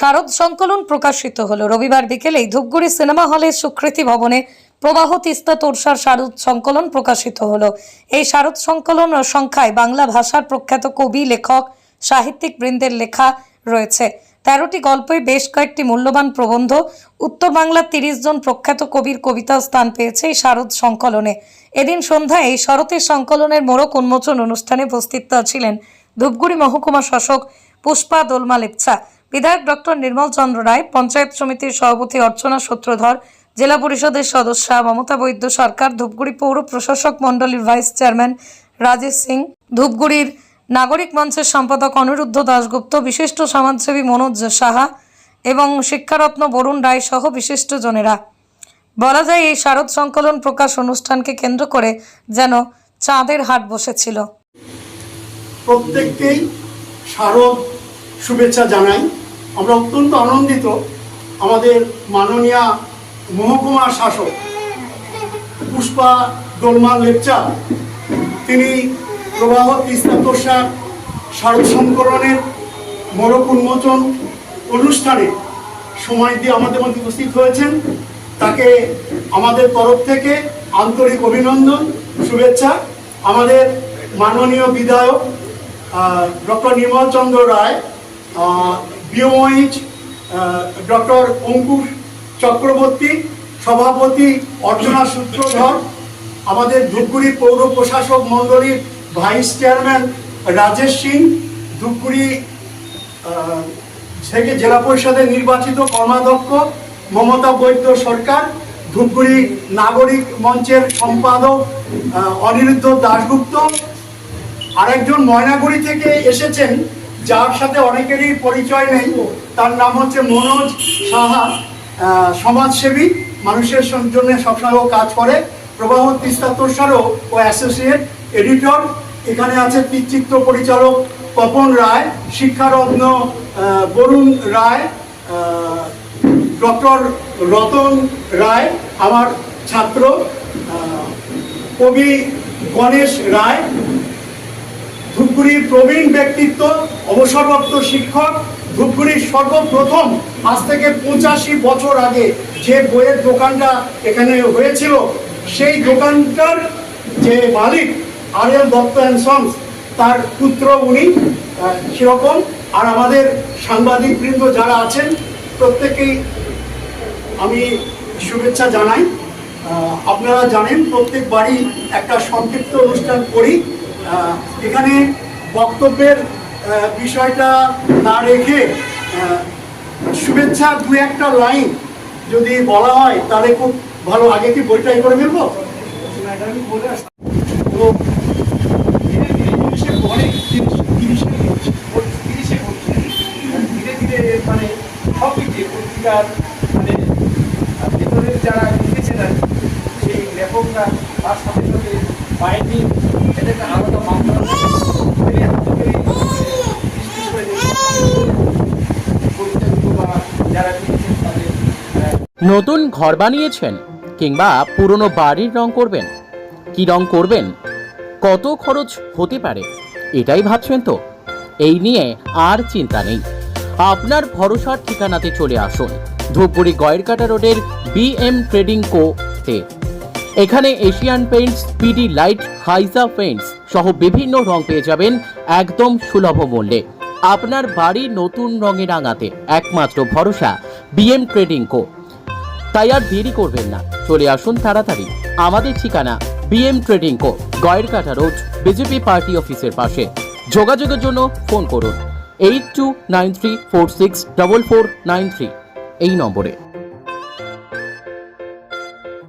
শারদ সংকলন প্রকাশিত হলো। রবিবার বিকেলেই ধূপগুড়ি সিনেমা হলে সুকৃতি ভবনে প্রবাহ তিস্তা তোরসার শারদ সংকলন প্রকাশিত হলো। এই শারদ সংকলন সংখ্যায় বাংলা ভাষার প্রখ্যাত কবি, লেখক, সাহিত্যিক বৃন্দের লেখা রয়েছে। তেরোটি গল্পে বেশ কয়েকটি মূল্যবান প্রবন্ধ, উত্তর বাংলার তিরিশ জন প্রখ্যাত কবির কবিতা স্থান পেয়েছে এই শারদ সংকলনে। এদিন সন্ধ্যায় এই শরতের সংকলনের মোড়ক উন্মোচন অনুষ্ঠানে উপস্থিত ছিলেন ধূপগুড়ি মহকুমা শাসক পুষ্পা দোলমা লেপচা। বিধায়ক ডক্টর নির্মল চন্দ্র রায়, পঞ্চায়েত সমিতির সভাপতি অর্চনা সূত্রধর, জেলা পরিষদের সদস্যা মমতা বৈদ্য সরকার, ধূপগুড়ি পৌর প্রশাসক মণ্ডলীর ভাইস চেয়ারম্যান রাজেশ সিং, ধূপগুড়ির নাগরিক মঞ্চের সম্পাদক অনিরুদ্ধ দাশগুপ্ত, বিশিষ্ট সমাজসেবী মনোজ সাহা এবং শিক্ষারত্ন বরুণ রায় সহ বিশিষ্টজনেরা। বলা যায়, এই শারদ সংকলন প্রকাশ অনুষ্ঠানকে কেন্দ্র করে যেন চাঁদের হাট বসেছিল। প্রত্যেককেই শারদ শুভেচ্ছা জানাই। আমরা অত্যন্ত আনন্দিত আমাদের মাননীয় মহকুমা শাসক পুষ্পা দোলমা লেপচা। তিনি প্রবাহ তিস্তা তোষার শারদ সংকলনের মোড়ক উন্মোচন অনুষ্ঠানে সময় দিয়ে আমাদের মধ্যে উপস্থিত হয়েছেন। তাকে আমাদের তরফ থেকে আন্তরিক অভিনন্দন, শুভেচ্ছা। আমাদের মাননীয় বিধায়ক ডক্টর নির্মল চন্দ্র রায় বিওমইচ ডক্টর অঙ্কুশ চক্রবর্তী, সভাপতি অর্চনা সূত্রধর, আমাদের ধূপগুড়ি পৌর প্রশাসক মণ্ডলীর ভাইস চেয়ারম্যান রাজেশ সিং, ধূপগুড়ি থেকে জেলা পরিষদের নির্বাচিত কর্মাধ্যক্ষ মমতা বৈদ্য সরকার, ধূপগুড়ি নাগরিক মঞ্চের সম্পাদক অনিরুদ্ধ দাশগুপ্ত। আরেকজন ময়নাগুড়ি থেকে এসেছেন যার সাথে অনেকেরই পরিচয় নেই, তার নাম হচ্ছে মনোজ সাহা। সমাজসেবী, মানুষের জন্য সবসময় কাজ করে। প্রবাহ তিস্তা তোষারও ও অ্যাসোসিয়েট এডিটর এখানে আছে চিত্র পরিচালক তপন রায়, শিক্ষারত্ন বরুণ রায় ডক্টর রতন রায়, আমার ছাত্র কবি গণেশ রায় ধূপগুড়ির প্রবীণ ব্যক্তিত্ব, অবসরপ্রাপ্ত শিক্ষক, ধূপগুড়ির সর্বপ্রথম আজ থেকে পঁচাশি বছর আগে যে বইয়ের দোকানটা এখানে হয়েছিল, সেই দোকানটার যে মালিক আর এল দত্ত অ্যান্ড সন্স, তার পুত্র উনি সেরকম। আর আমাদের সাংবাদিক বৃন্দ যারা আছেন, প্রত্যেকেই আমি শুভেচ্ছা জানাই। আপনারা জানেন প্রত্যেক বাড়ি একটা সংক্ষিপ্ত অনুষ্ঠান করি। এখানে বক্তব্যের বিষয়টা না রেখে শুভেচ্ছা দু একটা লাইন যদি বলা হয়, তাহলে খুব ভালো। আগে কি বইটাই করে ফেলব? ধীরে ধীরে মানে সব পত্রিকার মানে যারা লিখেছেন আর সেই লেখকরা তার সাথে সাথে বাইন্ডিং এটা একটা আলাদা মাত্রা মিলিয়ে হাতে করে, আহ, বিশেষ করে যে পরিচালিত বা যারা লিখেছেন তাদের আহ, নতুন ঘর বানিয়েছেন কিংবা পুরনো বাড়ির রং করবেন? কি রং করবেন? কত খরচ হতে পারে? এটাই ভাবছেন তো। এই নিয়ে আর চিন্তা নেই। আপনার ভরসার ঠিকানাতে চলে আসুন ধূপগুড়ি গয়েরকাটা রোডের বিএম ট্রেডিং কো তে। এখানে এশিয়ান পেইন্টস পিডি লাইট হাইজা পেইন্টস সহ বিভিন্ন রং পেয়ে যাবেন একদম সুলভ মূল্যে। আপনার বাড়ি নতুন রঙে রাঙাতে একমাত্র ভরসা বিএম ট্রেডিং কো তাই আর দেরি করবেন না। চলে আসুন তাড়াতাড়ি। আমাদের ঠিকানা BM trading co Gayerkata road BJP party অফিসের পাশে। যোগাযোগের জন্য ফোন করুন eight two nine three four six double four nine three এই নম্বরে।